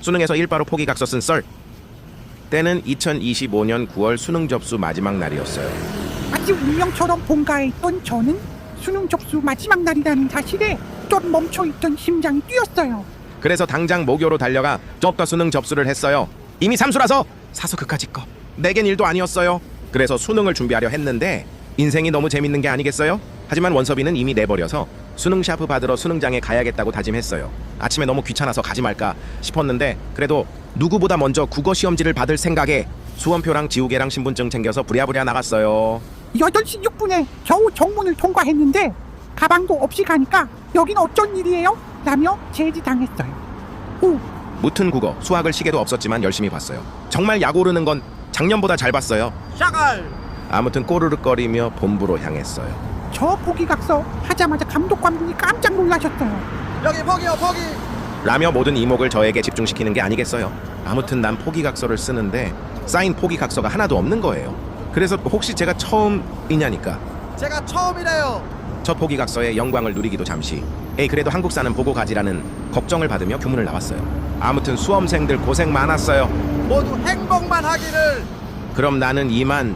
수능에서 일바로 포기각서 쓴 썰. 때는 2025년 9월 수능 접수 마지막 날이었어요. 마치 운명처럼 본가에 있던 저는 수능 접수 마지막 날이라는 사실에 좀 멈춰있던 심장이 뛰었어요. 그래서 당장 모교로 달려가 쪽더 수능 접수를 했어요. 이미 삼수라서 사서 그까짓 거. 내겐 일도 아니었어요. 그래서 수능을 준비하려 했는데 인생이 너무 재밌는 게 아니겠어요? 하지만 원서비는 이미 내버려서 수능 샤프 받으러 수능장에 가야겠다고 다짐했어요. 아침에 너무 귀찮아서 가지 말까 싶었는데 그래도 누구보다 먼저 국어 시험지를 받을 생각에 수험표랑 지우개랑 신분증 챙겨서 부랴부랴 나갔어요. 8시 6분에 겨우 정문을 통과했는데 가방도 없이 가니까 여긴 어쩐 일이에요? 라며 제지당했어요. 오, 무튼 국어, 수학을 시계도 없었지만 열심히 봤어요. 정말 약 오르는 건 작년보다 잘 봤어요. 샤갈 아무튼 꼬르륵거리며 본부로 향했어요. 저 포기각서 하자마자 감독관분이 깜짝 놀라셨어요. 여기 포기요 포기 라며 모든 이목을 저에게 집중시키는 게 아니겠어요. 아무튼 난 포기각서를 쓰는데 쌓인 포기각서가 하나도 없는 거예요. 그래서 혹시 제가 처음이냐니까 제가 처음이래요 저 포기각서의 영광을 누리기도 잠시 에이 그래도 한국 사는 보고 가지라는 걱정을 받으며 교문을 나왔어요. 아무튼 수험생들 고생 많았어요. 모두 행복만 하기를 그럼 나는 이만